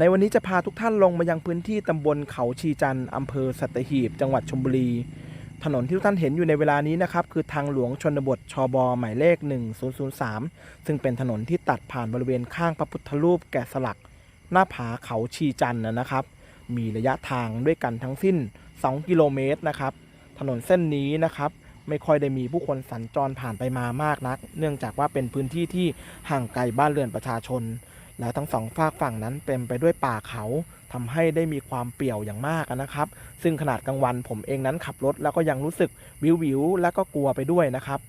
ในวันนี้จะพาทุกท่านลงมายังพื้นที่ตำบลเขาชีจันทร์อำเภอสัตหีบ จังหวัดชลบุรี ถนนที่ทุกท่านเห็นอยู่ในเวลานี้นะครับ คือทางหลวงชนบทชบหมายเลข 1003 ซึ่งเป็นถนนที่ตัดผ่านบริเวณข้างพระพุทธรูปแกะสลัก หน้าผาเขาชีจันทร์นะครับ มีระยะทางด้วยกันทั้งสิ้น 2 กิโลเมตรนะครับ ถนนเส้นนี้นะครับไม่ค่อยได้มีผู้คนสัญจรผ่านไปมามากนัก เนื่องจากว่าเป็นพื้นที่ที่ห่างไกลบ้านเรือนประชาชน และทั้งสองฝากฝั่งนั้นเต็มไปด้วยป่าเขาทำให้ได้มีความเปี่ยวอย่างมากนะครับ ซึ่งขนาดกลางวันผมเองนั้นขับรถแล้วก็ยังรู้สึกวิววิวและก็กลัวไปด้วยนะครับ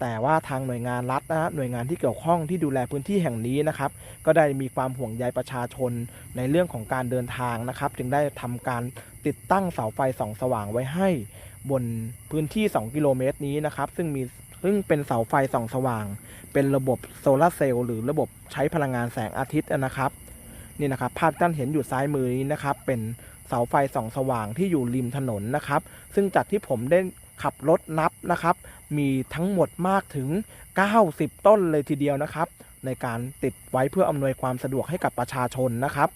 แต่ว่าทางหน่วยงานรัฐนะฮะหน่วยงานที่เกี่ยวข้องที่ดูแลพื้นที่แห่งนี้นะครับ ก็ได้มีความห่วงใยประชาชนในเรื่องของการเดินทางนะครับ จึงได้ทำการติดตั้งเสาไฟส่องสว่างไว้ให้ บนพื้นที่ 2 กิโลเมตรนี้นะครับ ซึ่งมีซึ่งเป็นเสาไฟส่องสว่าง เป็นระบบโซลาเซลล์หรือระบบ ใช้พลังงานแสงอาทิตย์นะครับนี่นะครับภาพที่ท่านเห็นอยู่ซ้ายมือนี้นะครับเป็นเสาไฟส่องสว่างที่อยู่ริมถนนนะครับ ซึ่งจากที่ผมได้ขับรถนับนะครับ มีทั้งหมดมากถึง 90 ต้นเลยทีเดียวนะครับ ในการติดไว้เพื่ออำนวยความสะดวกให้กับประชาชนนะครับ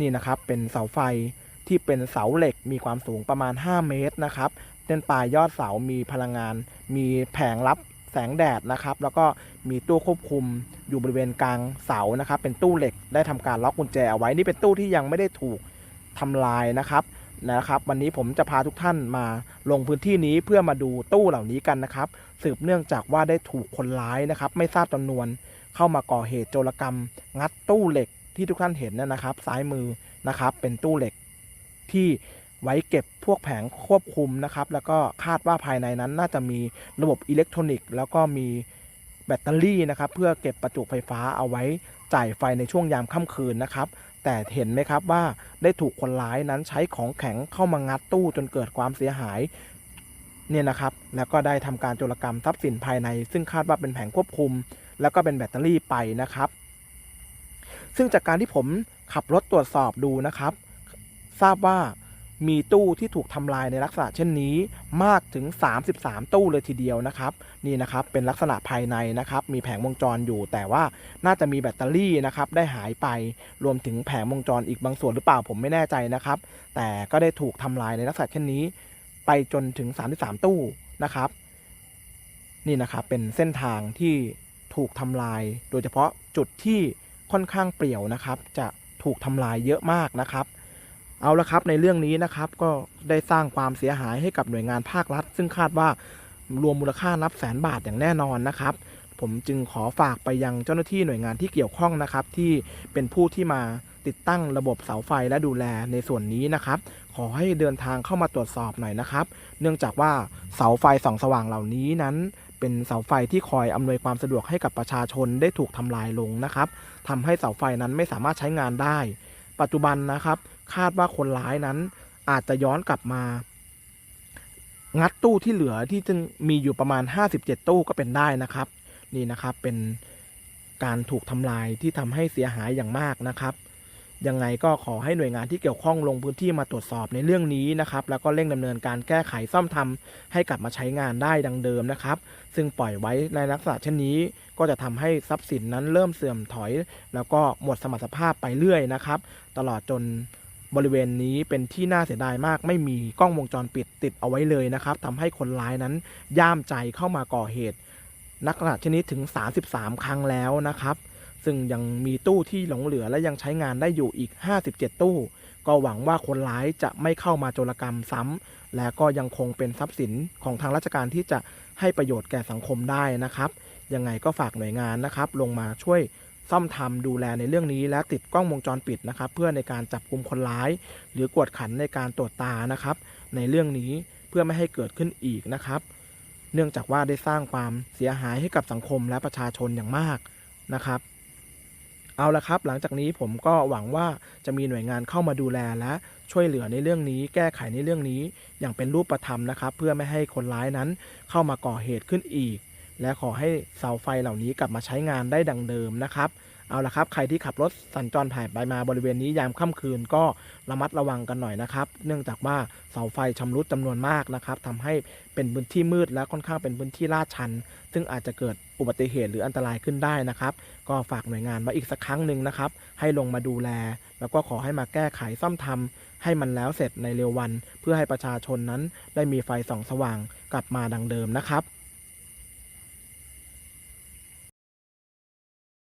นี่นะครับเป็นเสาไฟที่เป็นเสาเหล็กมีความสูงประมาณ 5 เมตรนะครับเส้นปลายยอดเสามีพลังงาน มีแผงรับ แสงแดดนะครับ แล้วก็มีตู้ควบคุมอยู่บริเวณกลางเสานะครับ เป็นตู้เหล็กได้ทำการล็อกกุญแจเอาไว้นี่เป็นตู้ที่ยังไม่ได้ถูกทำลายนะครับนะครับ วันนี้ผมจะพาทุกท่านมาลงพื้นที่นี้เพื่อมาดูตู้เหล่านี้กันนะครับ สืบเนื่องจากว่าได้ถูกคนร้ายนะครับ ไม่ทราบจำนวนเข้ามาก่อเหตุโจรกรรม งัดตู้เหล็กที่ทุกท่านเห็นนะนะครับ ซ้ายมือนะครับ เป็นตู้เหล็กที่ ไว้เก็บพวกแผงควบคุมนะครับ แล้วก็คาดว่าภายในนั้นน่าจะมีระบบอิเล็กทรอนิกส์ แล้วก็มีแบตเตอรี่นะครับ เพื่อเก็บประจุไฟฟ้าเอาไว้จ่ายไฟในช่วงยามค่ำคืนนะครับแต่เห็นไหมครับว่าได้ถูกคนร้ายนั้นใช้ของแข็งเข้ามางัดตู้จนเกิดความเสียหายเนี่ยนะครับ แล้วก็ได้ทำการโจรกรรมทรัพย์สินภายใน ซึ่งคาดว่าเป็นแผงควบคุม แล้วก็เป็นแบตเตอรี่ไปนะครับ ซึ่งจากการที่ผมขับรถตรวจสอบดูนะครับ ทราบว่า มีตู้ที่ถูกทำลายในลักษณะเช่นนี้มากถึง 33 ตู้เลยทีเดียวนะครับ นี่นะครับเป็นลักษณะภายในนะครับ มีแผงวงจรอยู่ แต่ว่าน่าจะมีแบตเตอรี่นะครับได้หายไปรวมถึงแผงวงจรอีกบางส่วนหรือเปล่าผมไม่แน่ใจนะครับ แต่ก็ได้ถูกทำลายในลักษณะเช่นนี้ ไปจนถึง 33 ตู้นะครับ นี่นะครับเป็นเส้นทางที่ถูกทำลาย โดยเฉพาะจุดที่ค่อนข้างเปลี่ยวนะครับ จะถูกทำลายเยอะมากนะครับ เอาละครับในเรื่องนี้นะครับก็ได้สร้างความเสียหายให้กับหน่วยงานภาครัฐ ซึ่งคาดว่ารวมมูลค่านับแสนบาทอย่างแน่นอนนะครับ ผมจึงขอฝากไปยังเจ้าหน้าที่หน่วยงานที่เกี่ยวข้องนะครับ ที่เป็นผู้ที่มาติดตั้งระบบเสาไฟและดูแลในส่วนนี้นะครับ ขอให้เดินทางเข้ามาตรวจสอบหน่อยนะครับ เนื่องจากว่าเสาไฟส่องสว่างเหล่านี้นั้น เป็นเสาไฟที่คอยอำนวยความสะดวกให้กับประชาชนได้ถูกทำลายลงนะครับทำให้เสาไฟนั้นไม่สามารถใช้งานได้ ปัจจุบันนะครับ คาดว่าคนร้ายนั้นอาจจะย้อนกลับมา งัดตู้ที่เหลือที่จึงมีอยู่ประมาณ 57 ตู้ก็เป็นได้นะครับ นี่นะครับเป็นการถูกทำลายที่ทำให้เสียหายอย่างมากนะครับ ยังไงก็ขอให้หน่วยงานที่เกี่ยวข้องลงพื้นที่มาตรวจสอบในเรื่องนี้นะครับ แล้วก็เร่งดำเนินการแก้ไขซ่อมทำให้กลับมาใช้งานได้ดังเดิมนะครับ ซึ่งปล่อยไว้ในลักษณะเช่นนี้ ก็จะทำให้ทรัพย์สินนั้นเริ่มเสื่อมถอย แล้วก็หมดสมรรถภาพไปเรื่อยนะครับ ตลอดจนบริเวณนี้เป็นที่น่าเสียดายมาก ไม่มีกล้องวงจรปิดติดเอาไว้เลยนะครับทำให้คนร้ายนั้นย่ามใจเข้ามาก่อเหตุนักขนาดชนิดถึง 33 ครั้งแล้วนะครับ ซึ่งยังมีตู้ที่หลงเหลือและยังใช้งานได้อยู่อีก 57 ตู้ ก็หวังว่าคนร้ายจะไม่เข้ามาโจรกรรมซ้ำ และก็ยังคงเป็นทรัพย์สินของทางราชการที่จะให้ประโยชน์แก่สังคมได้นะครับ ยังไงก็ฝากหน่วยงานนะครับ ลงมาช่วยซ่อมทำดูแลในเรื่องนี้และติดกล้องวงจรปิดนะครับ เพื่อในการจับกลุ่มคนร้าย หรือกวดขันในการตรวจตานะครับ ในเรื่องนี้เพื่อไม่ให้เกิดขึ้นอีกนะครับ เนื่องจากว่าได้สร้างความเสียหายให้กับสังคมและประชาชนอย่างมากนะครับ เอาละครับ หลังจากนี้ผมก็หวังว่าจะมีหน่วยงานเข้ามาดูแลและช่วยเหลือในเรื่องนี้ แก้ไขในเรื่องนี้ อย่างเป็นรูปธรรมนะครับ เพื่อไม่ให้คนร้ายนั้นเข้ามาก่อเหตุขึ้นอีก และขอให้เสาไฟเหล่านี้กลับมาใช้งานได้ดังเดิมนะครับ เอาละครับใครที่ขับรถสัญจรผ่านไปมาบริเวณนี้ยามค่ำคืนก็ระมัดระวังกันหน่อยนะครับ เนื่องจากว่าเสาไฟชำรุดจำนวนมากนะครับทำให้เป็นพื้นที่มืดและค่อนข้างเป็นพื้นที่ลาดชัน ซึ่งอาจจะเกิดอุบัติเหตุหรืออันตรายขึ้นได้นะครับ ก็ฝากหน่วยงานมาอีกสักครั้งหนึ่งนะครับ ให้ลงมาดูแล แล้วก็ขอให้มาแก้ไขซ่อมทำให้มันแล้วเสร็จในเร็ววัน เพื่อให้ประชาชนนั้นได้มีไฟส่องสว่างกลับมาดังเดิมนะครับ